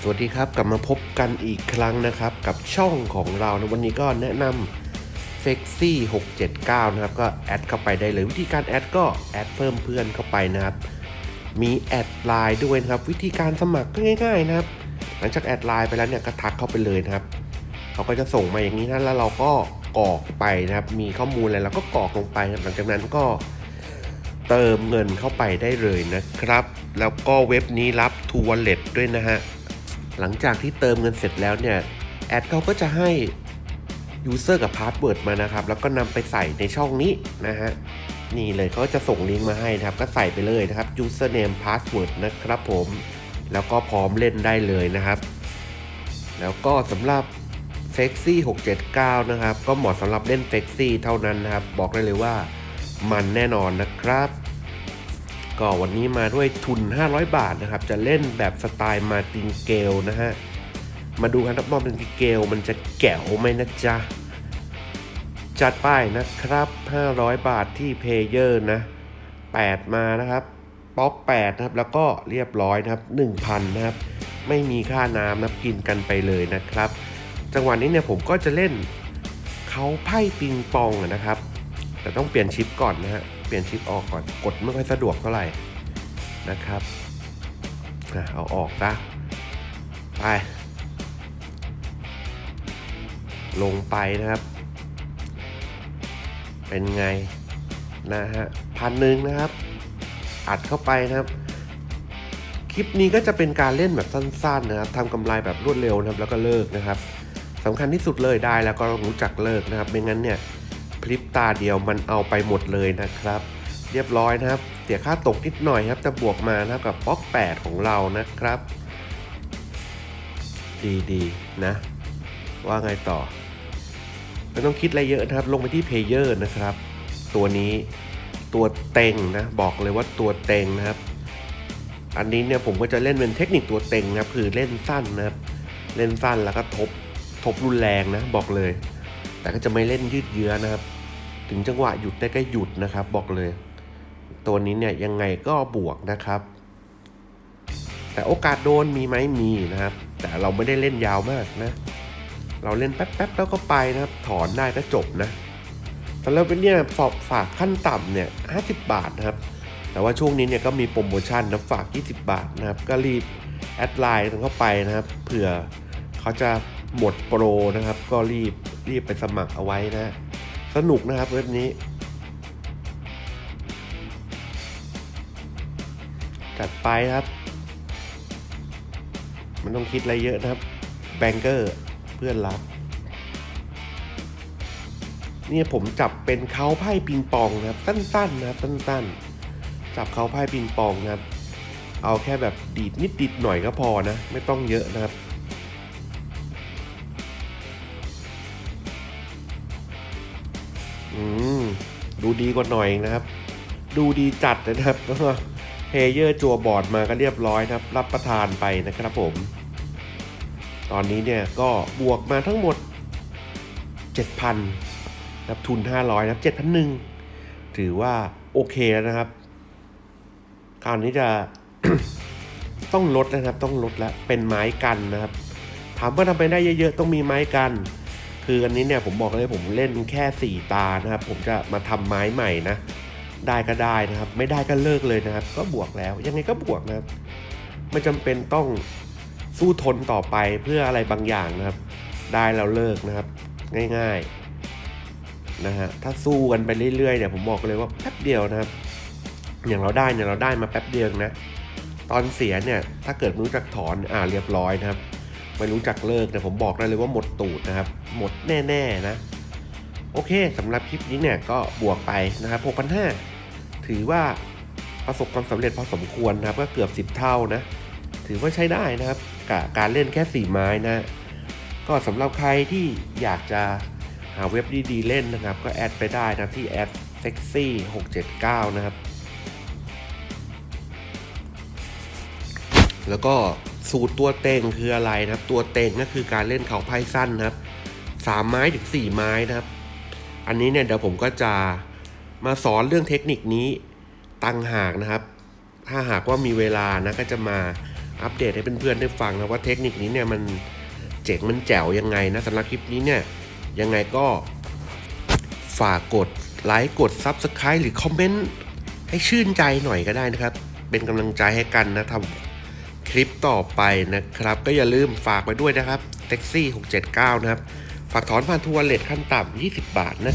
สวัสดีครับกลับมาพบกันอีกครั้งนะครับ กับช่องของเรานะวันนี้ก็แนะนำเซ็กซี่679 นะครับ ก็แอดเข้าไปได้เลย วิธีการแอดก็แอดเพิ่มเพื่อนเข้าไปนะครับ มีแอดไลน์ด้วยนะครับ วิธีการสมัครก็ง่าย ๆนะครับ หลังจากแอดไลน์ไปแล้วเนี่ยก็ทักเข้าไปเลยนะครับเขาก็จะส่งมาอย่างนี้นะแล้วเราก็กรอกไปนะครับ มีข้อมูลอะไรเราก็กรอกลงไปนะครับหลังจากนั้นก็เติมเงินเข้าไปได้เลยนะครับ แล้วก็เว็บนี้รับทูวอลเล็ตด้วยนะฮะ หลังจากที่เติมเงินเสร็จแล้วเนี่ยแอดเขาก็จะให้ User กับ Password มานะครับ แล้วก็นำไปใส่ในช่องนี้นะฮะนี่เลยเขาก็จะส่งลิงก์มาให้นะครับ ก็ใส่ไปเลยนะครับ Username Password นะครับผม แล้วก็พร้อมเล่นได้เลยนะครับ แล้วก็สำหรับ f e x y 679 นะครับ ก็เหมาะสำหรับเล่น f e x y เท่านั้นนะครับ บอกได้เลยว่ามันแน่นอนนะครับ ก็วันนี้มาด้วยทุน 500 บาทนะครับ จะเล่นแบบสไตล์มาตินเกลนะฮะ มาดูกันครับว่ามาตินเกลมันจะแก๋วไหมนะจ๊ะ จัดไปนะครับ 500 บาทที่เพเยอร์นะ 8 มานะครับ ป๊อก 8 นะครับ แล้วก็เรียบร้อยนะครับ 1,000 นะครับ ไม่มีค่าน้ำนะกินกันไปเลยนะครับ จังหวะนี้เนี่ยผมก็จะเล่นเขาไพ่ปิงปองนะครับ แต่ต้องเปลี่ยนชิปก่อนนะฮะ เปลี่ยนชิปออกก่อน กดไม่ค่อยสะดวกเท่าไหร่นะครับเอาออกซะไป ลงไปนะครับ เป็นไงนะฮะพันหนึ่งนะครับ อัดเข้าไปนะครับคลิปนี้ก็จะเป็นการเล่นแบบสั้นๆนะครับทำกำไรแบบรวดเร็วนะครับแล้วก็เลิกนะครับสำคัญที่สุดเลยได้แล้วก็รู้จักเลิกนะครับไม่งั้นเนี่ย ลิปตาเดียวมันเอาไปหมดเลยนะครับ เรียบร้อยนะครับ เสียค่าตกนิดหน่อยครับจะบวกมานะครับกับป๊อก 8 ของเรานะครับ ดีๆ นะ ว่าไงต่อ ไม่ต้องคิดอะไรเยอะนะครับ ลงไปที่เพลเยอร์นะครับ ตัวนี้ตัวเต็งนะ บอกเลยว่าตัวเต็งนะครับ อันนี้เนี่ยผมก็จะเล่นเป็นเทคนิคตัวเต็งนะครับ คือเล่นสั้นนะครับ เล่นสั้นแล้วก็ทบทบรุนแรงนะ บอกเลย แต่ก็จะไม่เล่นยืดเยื้อนะครับ ถึงจังหวะหยุดได้ก็หยุดนะครับ บอกเลย ตัวนี้เนี่ยยังไงก็บวกนะครับ แต่โอกาสโดนมีไหมมีนะครับ แต่เราไม่ได้เล่นยาวมากนะ เราเล่นแป๊บๆแล้วก็ไปนะครับ ถอนได้ก็จบนะแต่แล้วเนี่ยฝากฝากขั้นต่ำเนี่ย50 บาทนะครับ แต่ว่าช่วงนี้เนี่ยก็มีโปรโมชั่นนะฝาก 20 บาทนะครับ ก็รีบแอดไลน์เข้าไปนะครับเผื่อเขาจะหมดโปรนะครับ ก็รีบรีบไปสมัครเอาไว้นะ สนุกนะครับเว็บนี้ จัดไปครับ มันต้องคิดอะไรเยอะนะครับ แบงเกอร์เพื่อนรักเนี่ยผมจับเป็นเขาไพ่ปิงปองนะครับ สั้นๆนะครับสั้นๆ จับเขาไพ่ปิงปองนะครับ เอาแค่แบบดีดนิดดิดหน่อยก็พอนะ ไม่ต้องเยอะนะครับ ดูดีกว่าหน่อยนะครับ ดูดีจัดนะครับแล้วก็เพเยอร์จัวบอร์ดมาก็เรียบร้อยนะครับ รับประทานไปนะครับผม ตอนนี้เนี่ยก็บวกมาทั้งหมด 7,000นะครับทุน 500นะครับ7,001ถือว่าโอเคแล้วนะครับคราวนี้จะต้องลดนะครับ ต้องลดแล้วเป็นไม้กันนะครับ ถามว่าทำไปได้เยอะๆ ต้องมีไม้กัน คืออันนี้เนี่ยผมบอกเลยผมเล่นแค่ 4 ตานะครับ ผมจะมาทำไม้ใหม่นะ ได้ก็ได้นะครับ ไม่ได้ก็เลิกเลยนะครับ ก็บวกแล้ว ยังไงก็บวกนะครับไม่จำเป็นต้องสู้ทนต่อไปเพื่ออะไรบางอย่างนะครับ ได้แล้วเลิกนะครับ ง่ายๆนะฮะถ้าสู้กันไปเรื่อยๆเนี่ยผมบอกเลยว่าแป๊บเดียวนะครับ อย่างเราได้เนี่ยเราได้มาแป๊บเดียวนะ ตอนเสียเนี่ยถ้าเกิดม่รู้จักถอนอ่าเรียบร้อยนะครับ ไม่รู้จักเลิกเนี่ยผมบอกได้เลยว่าหมดตูดนะครับ หมดแน่ ๆ นะ โอเคสำหรับคลิปนี้เนี่ยก็บวกไปนะครับ6,500 ถือว่าประสบความสำเร็จพอสมควรนะครับ ก็เกือบ 10 เท่านะ ถือว่าใช้ได้นะครับกับการเล่นแค่ 4 ไม้นะ ก็สำหรับใครที่อยากจะหาเว็บดีๆเล่นนะครับ ก็แอดไปได้นะที่แอด sexy 679 นะครับ แล้วก็ สูตรตัวเต็งคืออะไรนะครับ ตัวเต็งก็คือการเล่นเขาไพ่สั้นนะครับสามไม้ถึงสี่ไม้นะครับ อันนี้เนี่ยเดี๋ยวผมก็จะมาสอนเรื่องเทคนิคนี้ตั้งหากนะครับ ถ้าหากว่ามีเวลานะก็จะมาอัปเดตให้เพื่อนๆได้ฟังนะว่าเทคนิคนี้เนี่ยมันเจ๋งมันแจ๋วยังไงนะสำหรับคลิปนี้เนี่ยยังไงก็ฝากกดไลค์กด Subscribe หรือคอมเมนต์ให้ชื่นใจหน่อยก็ได้นะครับ เป็นกำลังใจให้กันนะทำ คลิปต่อไปนะครับ ก็อย่าลืมฝากไปด้วยนะครับแท็กซี่ 679 นะครับ ฝากถอนผ่านทัวร์เลทขั้นต่ำ 20 บาทนะ